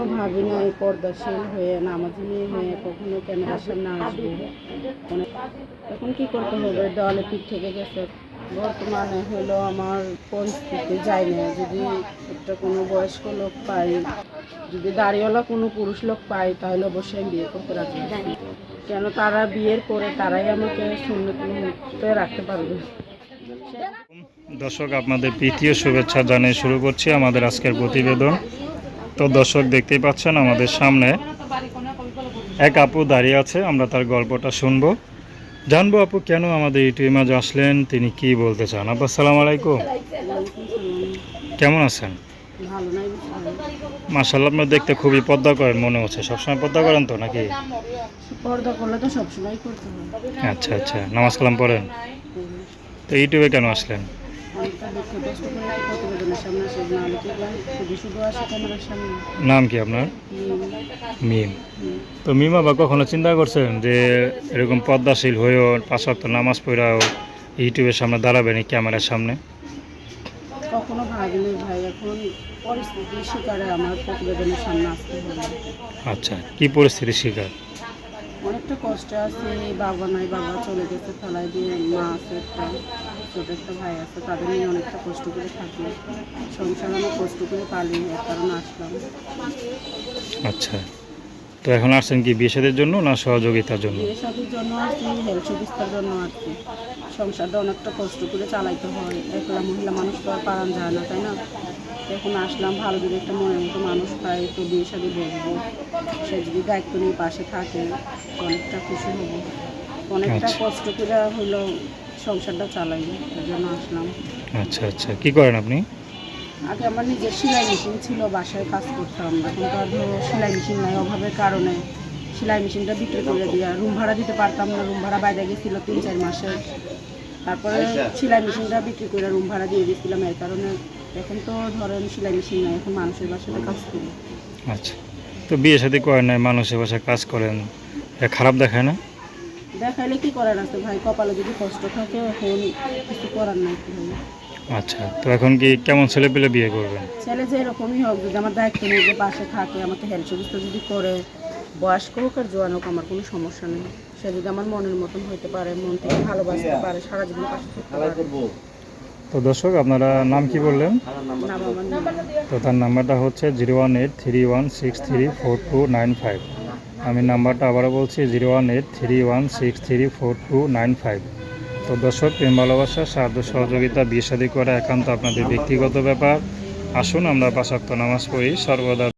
কখনো ভাবি না এই পর্দাশীল হয়ে, নামাজি হয়ে কখনো ক্যামেরার সামনে আসবে। মানে এখন কি করতে হবে? দেওয়ালে পিঠ থেকে গেছে। বর্তমানে হলো আমার পরিস্থিতি যায় না। যদি একটা কোনো বয়স্ক লোক পাই, যদি দাড়িওয়ালা কোনো পুরুষ লোক পাই, তাহলে অবশ্যই আমি বিয়ে করতে রাজি কেন তারা বিয়ের করে তারাই আমাকে শূন্যতে রাখতে পারবে? দর্শক, আপনাদের প্রীতীয় শুভেচ্ছা জানিয়ে শুরু করছি আমাদের আজকের প্রতিবেদন। তো দর্শক দেখতেই পাচ্ছেন আমাদের সামনে এক আপু দাঁড়িয়ে আছে আমরা তার গল্পটা শুনব। জানব আপু কেন আমাদের ইউটিউবে মাঝে আসলেন তিনি কি বলতে চান? আপু আসসালামু আলাইকুম। কেমন আছেন? মাসাল্লাহ আপনার দেখতে খুবই পদ্মা করেন মনে হচ্ছে। সবসময় পদ্মা করেন তো নাকি? পর্দা করলে তো সবসময় আচ্ছা আচ্ছা। নামাজ কালাম পড়েন? তো ইউটিউবে কেন আসলেন? নাম কি আপনার? মিম। তো মিমা বা কখনো চিন্তা করছেন যে এরকম পদ্মাশীল হয়েও পাঁচ ওয়াক্ত নামাজ পড়াও ইউটিউবের সামনে দাঁড়াবেন এই ক্যামেরার সামনে? কখনো ভাবিনি ভাই এখন পরিস্থিতির শিকারে আমার প্রতিবেদনের সামনে আসতে হবে। আচ্ছা কি পরিস্থিতির শিকার? অনেকটা কষ্টে আছে বাবা নাই বাবা চলে গেছে ফেলাই দিয়ে মা আছে একটা ছোট একটা ভাই আছে তাদের নিয়ে অনেকটা কষ্ট করে থাকি। সংসার অনেক কষ্ট করে পালি এর কারণে আসলাম। আচ্ছা। তো এখন আসছেন কি বিয়ে জন্য না সহযোগিতার জন্য? বিয়ে শাদির জন্য আর কি হেলথ চিকিৎসার জন্য আর কি সংসারটা অনেকটা কষ্ট করে চালাইতে হয়। একলা মহিলা মানুষ তো আর পারান যায় না তাই না? এখন আসলাম ভালো যদি একটা মনের মতো মানুষ পাই তো বিয়ে শাদি বসবো। সে যদি দায়িত্ব নিয়ে পাশে থাকে অনেকটা খুশি হব। অনেকটা আচ্ছা। কষ্ট করে হলো সংসারটা চালাই এর জন্য আসলাম। আচ্ছা আচ্ছা। কি করেন আপনি? আগে আমার নিজের সেলাই মেশিন ছিল বাসায় কাজ করতাম। এখন তো আর ধরো সেলাই মেশিন নাই অভাবের কারণে। সেলাই মেশিনটা বিক্রি করে দিয়া রুম ভাড়া দিতে পারতাম না রুম ভাড়া বাইরে গেছিল তিন চার মাসে। তারপরে সেলাই মেশিনটা বিক্রি করে রুম ভাড়া দিয়ে দিয়েছিলাম এর কারণে এখন তো ধরেন সেলাই মেশিন নাই এখন মানুষের বাসাতে কাজ করি। আচ্ছা। তো বিয়ে সাথে করেন নাই মানুষের বাসায় কাজ করেন খারাপ দেখায় না? দেখাইলে কি করার আছে ভাই? কপালে যদি কষ্ট থাকে এখন কিছু করার নাই আচ্ছা তো এখন কি কেমন ছেলে পেলে বিয়ে করবেন ছেলে যে এরকমই হোক যদি আমার দায়িত্ব নিয়ে যে পাশে থাকে আমাকে হেল্প সুবিধা যদি করে বয়স্ক হোক আর জোয়ান হোক আমার কোনো সমস্যা নেই। সে যদি আমার মনের মতন হইতে পারে মন থেকে ভালোবাসতে পারে সারা জীবন পাশে থাকতে পারে। তো দর্শক আপনারা নাম কি বললেন। তো তার নাম্বারটা হচ্ছে zero one eight three one six three four two nine five. আমি নাম্বারটা আবারও বলছি zero one eight three one six three four two nine five. তো দর্শক প্রেম ভালোবাসা সাহায্য সহযোগিতা বিয়ে করা একান্ত আপনাদের ব্যক্তিগত ব্যাপার। আসুন আমরা পাশাক্ত নামাজ পড়ি সর্বদা